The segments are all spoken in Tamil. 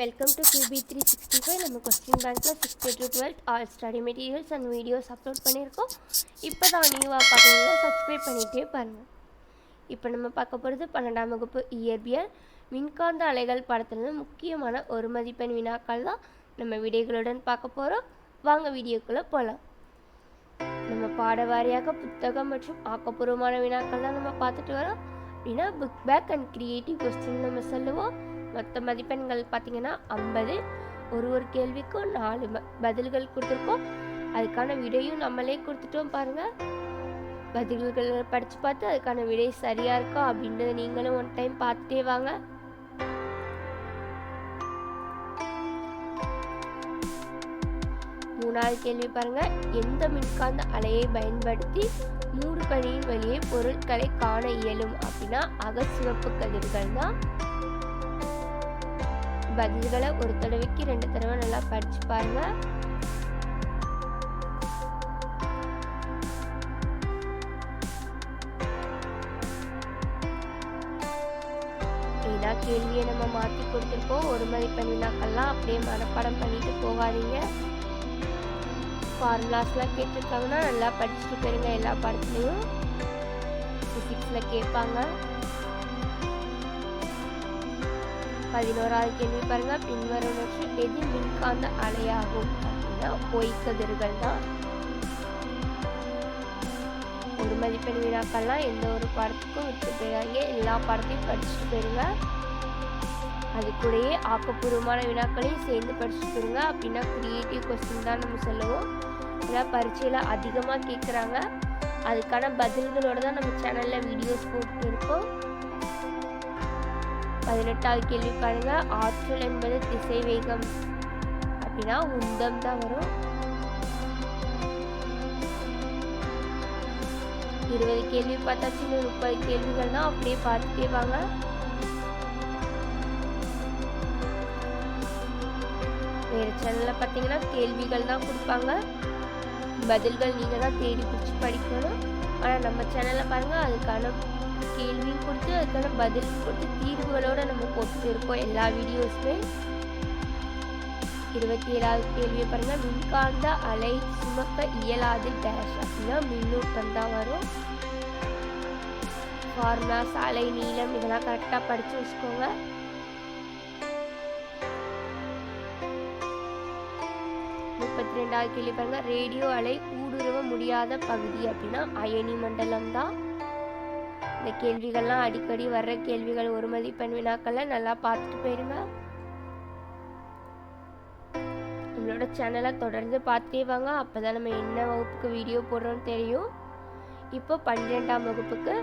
Welcome to QB three sixty five நம்ம கொஸ்டின் பேங்க்கில் sixth to twelfth all study materials and videos upload பண்ணியிருக்கோம். இப்போ தான் நியூவாக பார்க்குறீங்க சப்ஸ்கிரைப் பண்ணிகிட்டே பாருங்கள் இப்போ நம்ம பார்க்க போகிறது பன்னெண்டாம் வகுப்பு இயற்பியல். மின்காந்த அலைகள் படத்தில் முக்கியமான ஒரு மதிப்பெண் வினாக்கள் தான் நம்ம விடைகளுடன் பார்க்க போகிறோம் வாங்க வீடியோக்குள்ளே போகலாம் நம்ம பாட வாரியாக புத்தகம் மற்றும் ஆக்கப்பூர்வமான வினாக்கள் தான் நம்ம பார்த்துட்டு வரோம். அப்படின்னா book back and creative question நம்ம சொல்லுவோம். மொத்த மதிப்பெண்கள் பார்த்தீங்கன்னா ஐம்பது. ஒரு ஒரு கேள்விக்கும் நாலு பதில்கள் கொடுத்துருக்கோம். அதுக்கான விடையும் நம்மளே கொடுத்துட்டோம் பாருங்க. பதில்கள் படித்து பார்த்து அதுக்கான விடை சரியா இருக்கா அப்படின்றத நீங்களும் ஒன் டைம் பார்த்துட்டே வாங்க. மூணாவது கேள்வி பாருங்க. எந்த மின்காந்த அலையை பயன்படுத்தி மூடு பனியின் வழியே பொருட்களை காண இயலும்? அப்படின்னா அகச்சிவப்பு கதிர்கள் தான் பதில்களை ஒரு தடவைக்கு ரெண்டு தடவை நல்லா படிச்சு பாருங்க. ஏதா கேள்வியை நம்ம மாற்றி கொடுத்துருக்கோம். ஒரு மதிப்பெண் வினாக்கள்லாம் அப்படியே மனப்பாடம் பண்ணிட்டு போகாதீங்க. ஃபார்முலாஸ்லாம் கேட்டிருக்காங்கன்னா நல்லா படிச்சுட்டு போயிருங்க எல்லா படத்துலையும். ஃபிசிக்ஸில் கேட்பாங்க. பதினோராவது கேள்வி பாருங்க. பின்வருவனற்று எது மின்காந்த அலையாகும். அப்படின்னா பொய்க்கதிர்கள் தான். ஒரு மதிப்பெண் வினாக்கள்லாம் எந்த ஒரு பாடத்துக்கும் விட்டு போயிடாங்க எல்லா பாடத்தையும் படிச்சுட்டு போயிருங்க அது கூடயே ஆக்கப்பூர்வமான வினாக்களையும் சேர்ந்து படிச்சுட்டு போயிருங்க அப்படின்னா கிரியேட்டிவ் கொஸ்டின் தான் நம்ம சொல்லுவோம். ஏன்னா பரீட்சையில் அதிகமாக கேட்குறாங்க அதுக்கான பதில்களோடு தான் நம்ம சேனலில் வீடியோஸ் போட்டு இருக்கோம். பதினெட்டாவது கேள்வி பாருங்க. ஆற்றல் என்பது திசை வேகம் அப்படின்னா உந்தம் தான் வரும். இருபது கேள்வி பார்த்தாச்சு. இன்னும் முப்பது கேள்விகள் தான் அப்படியே பார்த்துட்டே வாங்க. வேறு சேனலில் பார்த்தீங்கன்னா கேள்விகள் தான் கொடுப்பாங்க. பதில்கள் நீங்கள் தான் தேடி பிடிச்சி படிக்கணும். ஆனால் நம்ம சேனலில் பாருங்கள் அதுக்கான கேள்வியும் கொடுத்து அதுக்கான பதில் கொடுத்து தீர்வுகளோட நம்ம போட்டுட்டு இருக்கோம் எல்லா வீடியோஸுமே. இருபத்தி ஏழாவது கேள்வியை பாருங்கள் மின்காந்த அலை சுமக்க இயலாது டேஷ் அப்படின்னா மின்னூட்டம் தான் வரும். ஃபார்முலாஸ் அலை நீளம் இதெல்லாம் கரெக்டாக படித்து வச்சுக்கோங்க. முப்பத்தி ரெண்டாவது கேள்வி பாருங்கள் ரேடியோ அலை ஊடுருவ முடியாத பகுதி அப்படின்னா அயனி மண்டலம் தான். இந்த கேள்விகள்லாம் அடிக்கடி வர்ற கேள்விகள் ஒரு மதிப்பெண் வினாக்கள்லாம் நல்லா பார்த்துட்டு போயிருங்க. நம்மளோட சேனலை தொடர்ந்து பார்த்துட்டே வாங்க. அப்பதான் நம்ம என்ன வகுப்புக்கு வீடியோ போடுறோம்னு தெரியும். இப்போ பன்னிரெண்டாம் வகுப்புக்கு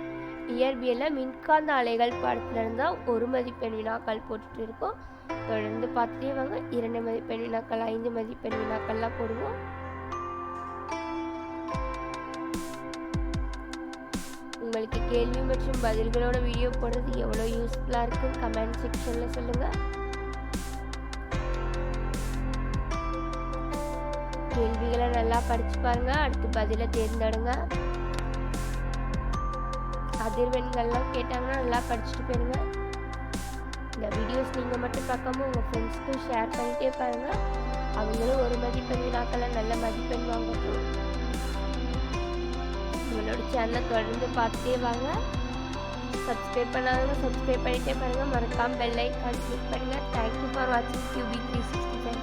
இயற்பியலில் மின்காந்த அலைகள் பாடத்துல இருந்தால் ஒரு மதிப்பெண் வினாக்கள் போட்டுட்டு இருக்கோம். தொடர்ந்து பார்த்துட்டே வாங்க. இரண்டு மதிப்பெண் வினாக்கள் ஐந்து மதிப்பெண் வினாக்கள்லாம் போடுவோம். உங்களுக்கு கேள்வி மற்றும் பதில்களோட வீடியோ போடுறது எவ்வளோ யூஸ்ஃபுல்லாக இருக்குன்னு கமெண்ட் செக்ஷனில் சொல்லுங்கள் கேள்விகளை நல்லா படிச்சு பாருங்க. அடுத்து பதிலை தேர்ந்தெடுங்க. அதிர்வெண்கள்லாம் கேட்டாங்கன்னா நல்லா படிச்சுட்டு போயிருங்க இந்த வீடியோஸ் நீங்கள் மட்டும் பார்க்காம உங்கள் ஃப்ரெண்ட்ஸ்க்கும் ஷேர் பண்ணிட்டே பாருங்க. அவங்களும் ஒரு மதிப்பெண் வினாக்கெல்லாம் நல்ல மதிப்பெண் வாங்கட்டும். உங்களோட சேனலை தொடர்ந்து பார்த்துட்டே வாங்க. சப்ஸ்கிரைப் பண்ணாதவங்க சப்ஸ்கிரைப் பண்ணிட்டே பாருங்க. மறக்காமல் பெல் ஐக்கான் கிளிக் பண்ணுங்கள் தேங்க்யூ ஃபார் வாட்சிங் கியூபி த்ரீ சிக்ஸ்டி ஃபைவ்